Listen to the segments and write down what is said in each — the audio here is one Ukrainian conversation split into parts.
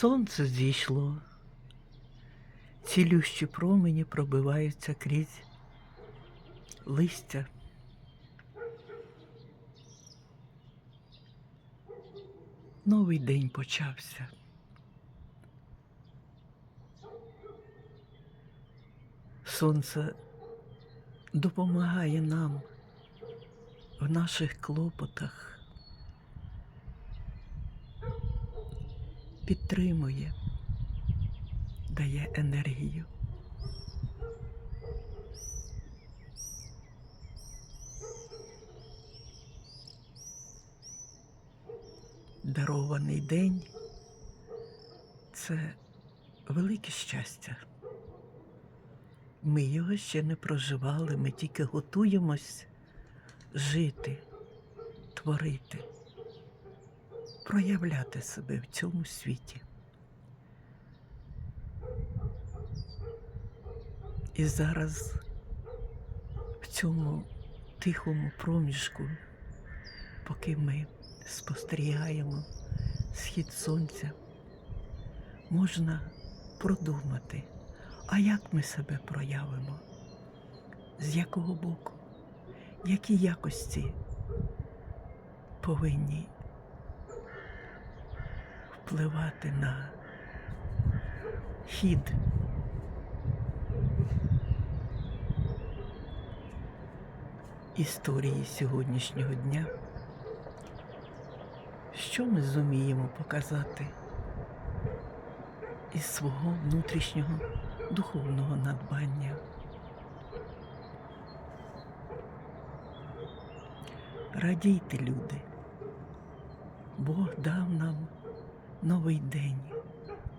Сонце зійшло. Цілющі промені пробиваються крізь листя. Новий день почався. Сонце допомагає нам в наших клопотах, підтримує, дає енергію. Дарований день це велике щастя. Ми його ще не проживали, ми тільки готуємось жити, творити, проявляти себе в цьому світі. І зараз в цьому тихому проміжку, поки ми спостерігаємо схід сонця, можна продумати, а як ми себе проявимо, з якого боку, які якості повинні впливати на хід історії сьогоднішнього дня. Що ми зуміємо показати із свого внутрішнього духовного надбання? Радійте, люди, Бог дав нам новий день,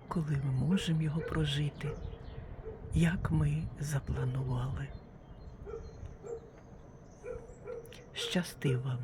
коли ми можемо його прожити, як ми запланували. Щасти вам!